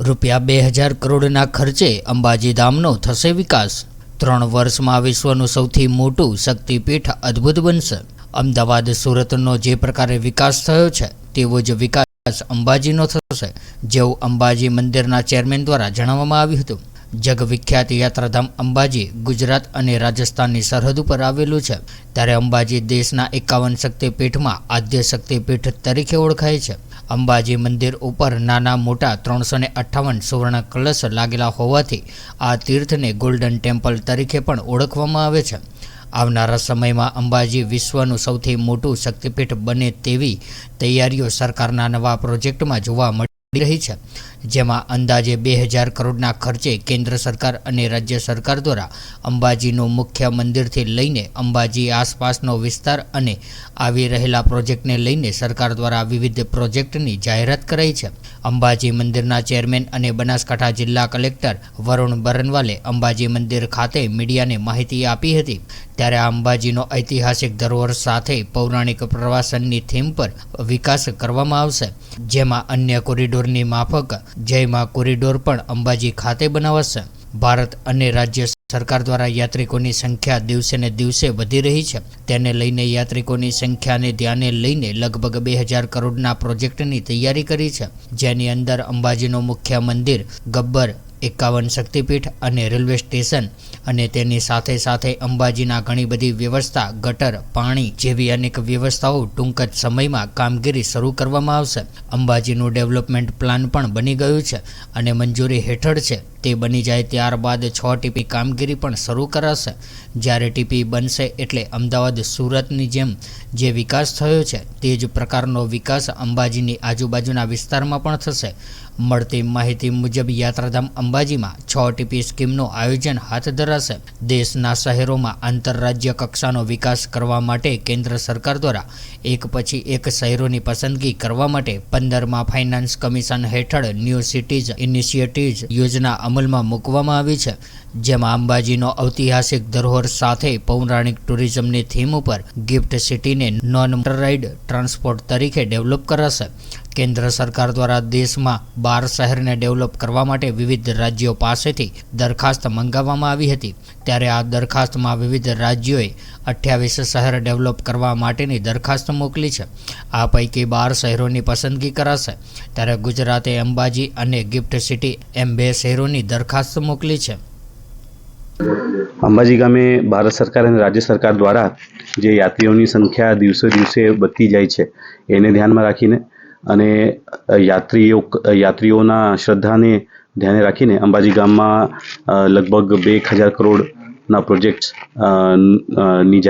રૂપિયા બે હજાર કરોડના ખર્ચે અંબાજી ધામનો થશે વિકાસ. ત્રણ વર્ષમાં વિશ્વનું સૌથી મોટું શક્તિપીઠ અદ્ભુત બનશે. અમદાવાદ, સુરતનો જે પ્રકારે વિકાસ થયો છે, તેવો જ વિકાસ અંબાજીનો થશે, જેવું અંબાજી મંદિરના ચેરમેન દ્વારા જણાવવામાં આવ્યું હતું. જગવિખ્યાત યાત્રાધામ અંબાજી ગુજરાત અને રાજસ્થાનની સરહદ ઉપર આવેલું છે. ત્યારે અંબાજી દેશના એકાવન શક્તિપીઠમાં આદ્ય શક્તિપીઠ તરીકે ઓળખાય છે. અંબાજી મંદિર ઉપર નાના મોટા ત્રણસો ને અઠ્ઠાવન સુવર્ણ કલશ લાગેલા હોવાથી આ તીર્થને ગોલ્ડન ટેમ્પલ તરીકે પણ ઓળખવામાં આવે છે. આવનારા સમયમાં અંબાજી વિશ્વનું સૌથી મોટું શક્તિપીઠ બને તેવી તૈયારીઓ સરકારના નવા પ્રોજેક્ટમાં જોવા મળી રહી છે. જેમાં અંદાજે બે હજાર કરોડના ખર્ચે કેન્દ્ર સરકાર અને રાજ્ય સરકાર દ્વારા અંબાજીનું મુખ્ય મંદિરથી લઈને અંબાજી આસપાસનો વિસ્તાર અને આવી રહેલા પ્રોજેક્ટને લઈને સરકાર દ્વારા વિવિધ પ્રોજેક્ટની જાહેરાત કરાઈ છે. અંબાજી મંદિરના ચેરમેન અને બનાસકાંઠા જિલ્લા કલેક્ટર વરુણ બરનવાલે અંબાજી મંદિર ખાતે મીડિયાને માહિતી આપી હતી. ત્યારે અંબાજીનો ઐતિહાસિક ધરોહર સાથે પૌરાણિક પ્રવાસનની થીમ પર વિકાસ કરવામાં આવશે. જેમાં અન્ય કોરિડોરની માફક જયમાં કોરિડોર પણ અંબાજી ખાતે બનાવાશે. ભારત અને રાજ્ય સરકાર દ્વારા યાત્રિકોની સંખ્યા દિવસે ને દિવસે વધી રહી છે. તેને લઈને યાત્રિકોની સંખ્યાને ધ્યાને લઈને લગભગ બે હજાર કરોડના પ્રોજેક્ટની તૈયારી કરી છે. જેની અંદર અંબાજીનું મુખ્ય મંદિર ગબ્બર એકાવન શક્તિપીઠ અને રેલવે સ્ટેશન અને તેની સાથે સાથે અંબાજીના ઘણી બધી વ્યવસ્થા, ગટર, પાણી જેવી અનેક વ્યવસ્થાઓ ટૂંક જ સમયમાં કામગીરી શરૂ કરવામાં આવશે. અંબાજીનું ડેવલપમેન્ટ પ્લાન પણ બની ગયું છે અને મંજૂરી હેઠળ છે. તે બની જાય ત્યારબાદ છ ટીપી કામગીરી પણ શરૂ કરાશે. જ્યારે ટીપી બનશે એટલે અમદાવાદ સુરતની જેમ જે વિકાસ થયો છે, તે જ પ્રકારનો વિકાસ અંબાજીની આજુબાજુના વિસ્તારમાં પણ થશે. મળતી માહિતી મુજબ યાત્રાધામ અંબાજીમાં છ ટીપી સ્કીમનું આયોજન હાથ ધરાશે. દેશના શહેરોમાં આંતરરાજ્ય કક્ષાનો વિકાસ કરવા માટે કેન્દ્ર સરકાર દ્વારા એક પછી એક શહેરોની પસંદગી કરવા માટે પંદરમાં ફાઇનાન્સ કમિશન હેઠળ ન્યૂ સિટીઝ ઇનિશિયેટિવ્સ યોજના અમલમાં મૂકવામાં આવી છે. જેમાં અંબાજીનો ઐતિહાસિક ધરોહર સાથે પૌરાણિક ટુરિઝમની થીમ ઉપર ગિફ્ટ સિટીને નોન મોટરાઇડ ટ્રાન્સપોર્ટ તરીકે ડેવલપ કરાશે. કેન્દ્ર સરકાર દ્વારા દેશમાં બાર શહેરને ડેવલપ કરવા માટે વિવિધ રાજ્યો પાસેથી દરખાસ્ત મંગાવવામાં આવી હતી. ત્યારે આ દરખાસ્તમાં વિવિધ રાજ્યોએ અઠ્યાવીસ શહેર ડેવલપ કરવા માટેની દરખાસ્ત મોકલી છે. આ પૈકી બાર શહેરોની પસંદગી કરાશે. ત્યારે ગુજરાતે અંબાજી અને ગિફ્ટ સિટી એમ બે શહેરોની દરખાસ્ત મોકલી છે. અંબાજી ગામે ભારત સરકાર અને રાજ્ય સરકાર દ્વારા જે યાત્રીઓની સંખ્યા દિવસે દિવસે વધતી જાય છે, એને ધ્યાનમાં રાખીને અને યાત્રીઓ યાત્રીઓના શ્રદ્ધાને ધ્યાને રાખીને અંબાજી ગામમાં લગભગ બે એક હજાર કરોડના પ્રોજેક્ટ્સની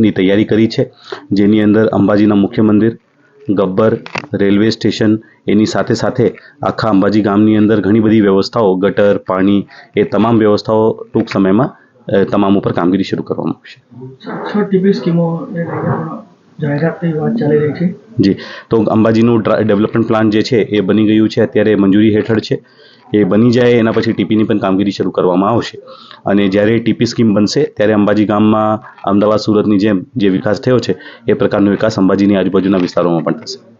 ની તૈયારી કરી છે. જેની અંદર અંબાજીના મુખ્ય મંદિર, ગબ્બર, રેલવે સ્ટેશન, એની સાથે સાથે આખા અંબાજી ગામની અંદર ઘણી બધી વ્યવસ્થાઓ, ગટર, પાણી, એ તમામ વ્યવસ્થાઓ ટૂંક સમયમાં તમામ ઉપર કામગીરી શરૂ કરવામાં આવશે. જી. તો અંબાજીનું ડેવલપમેન્ટ પ્લાન જે છે એ બની ગયું છે. અત્યારે મંજૂરી હેઠળ છે. એ બની જાય એના પછી ટીપીની પણ કામગીરી શરૂ કરવામાં આવશે. અને જ્યારે ટીપી સ્કીમ બનશે, ત્યારે અંબાજી ગામમાં અમદાવાદ, સુરતની જેમ જે વિકાસ થયો છે, એ પ્રકારનો વિકાસ અંબાજીની આજુબાજુના વિસ્તારોમાં પણ થશે.